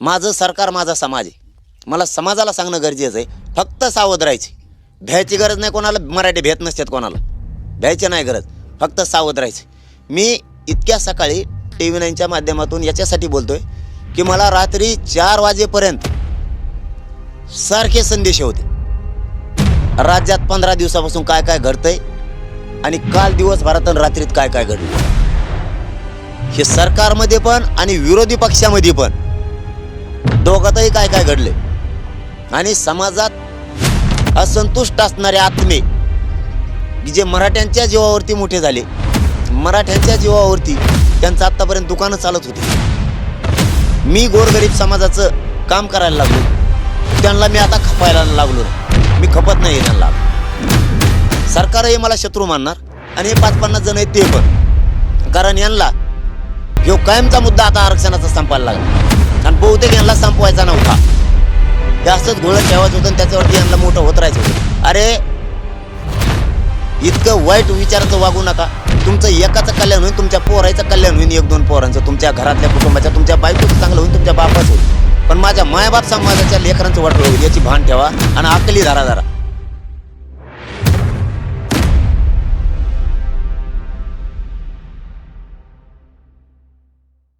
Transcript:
माझं सरकार माझा समाज आहे. मला समाजाला सांगणं गरजेचं आहे. फक्त सावध राहायचे. भ्यायची गरज नाही कोणाला मराठी भेट नसतात कोणाला. भ्यायची नाही गरज. फक्त सावध राहायची. मी इतक्या सकाळी टी व्ही नाईनच्या माध्यमातून याच्यासाठी बोलतो आहे की मला रात्री चार वाजेपर्यंत सारखे संदेश होते. राज्यात पंधरा दिवसापासून काय काय घडतंय आणि काल दिवसभरात रात्रीत काय काय घडलं. हे सरकारमध्ये पण आणि विरोधी पक्षामध्ये पण दोघातही काय काय घडले? आणि समाजात असंतुष्ट असणारे आत्मे की जे मराठ्यांच्या जीवावरती मोठे झाले. मराठ्यांच्या जीवावरती त्यांचं आत्तापर्यंत दुकानं चालत होते. मी गोरगरीब समाजाचं काम करायला लागलो. त्यांना मी आता खपायला लागलो. मी खपत नाही त्यांना. सरकारही मला शत्रू मानणार आणि हे पाच पन्नास जण आहेत ते पण. कारण यांना ह्यो कायमचा मुद्दा आता आरक्षणाचा संपायला लागला. आणि बहुतेक यांना संपवायचा नव्हता. जास्तच घोळ घोळत ठेवायचं होतं आणि त्याच्यावरती यांना मोठं होत राहायचं होतं. अरे इतकं वाईट विचाराचं वागू नका. तुमचं एकाचं कल्याण होईल तुमच्या पोराचं कल्याण होईल एक दोन पोरांचं. तुमच्या घरातल्या कुटुंबाच्या तुमच्या बायकोचं चांगलं होईल तुमच्या बापाचं होईल पण माझ्या मायबाप समाजाच्या लेकरांचं वाटलं होईल याची भान ठेवा आणि आकली धारा धारा.